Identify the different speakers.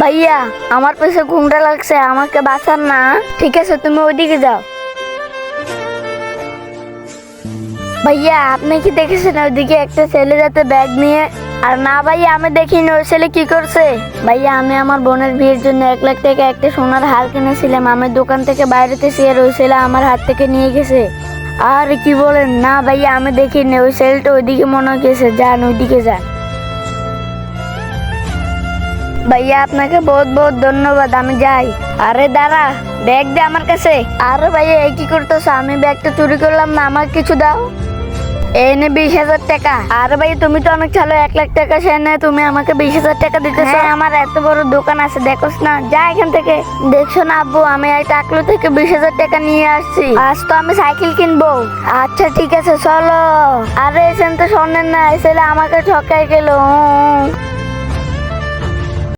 Speaker 1: ভাইয়া, আমার পেছনে ঘুমটা লাগছে, আমাকে বাঁচান না। ঠিক আছে, তুমি ওইদিকে যাও। ভাইয়া, আপনি কি দেখেছেন ওইদিকে একটা ছেলে যাতে ব্যাগ নিয়ে আর না ভাইয়া, আমি দেখিনি, ওই ছেলে কি করছে? ভাইয়া, আমি আমার বোনের বিয়ের জন্য এক লাখ টাকা একটা সোনার হার কিনেছিলাম। আমি দোকান থেকে বাইরেতেছি আর ওই ছেলে আমার হাত থেকে নিয়ে গেছে। আর কি বলেন? না ভাইয়া, আমি দেখিনি, ওই ছেলেটা ওইদিকে মনে হয়েছে যান, ওইদিকে যান। ভাইয়া আপনাকে বহুত বহুত ধন্যবাদ আমি যাই। আরে দাঁড়া ব্যাগ দে আমার কাছে। আরে ভাইয়া এই কি করতেছো? আমি ব্যাগটা চুরি করলাম না আমার কিছু দাও। এই নে বিশ হাজার টাকা। আরে ভাই তুমি তো অনেক ভালো এক লাখ টাকা সে নে তুমি আমাকে বিশ হাজার টাকা দিতেছো। আমার এত বড় দোকান আছে দেখোস না। যা এখান থেকে। দেখছ না আব্বু আমি এই টাকলু থেকে বিশ হাজার টাকা নিয়ে আসছি। আজ তো আমি সাইকেল কিনবো। আচ্ছা ঠিক আছে চলো। আরে এসেন তো শোনেন না এসে আমাকে ঠকাই গেল।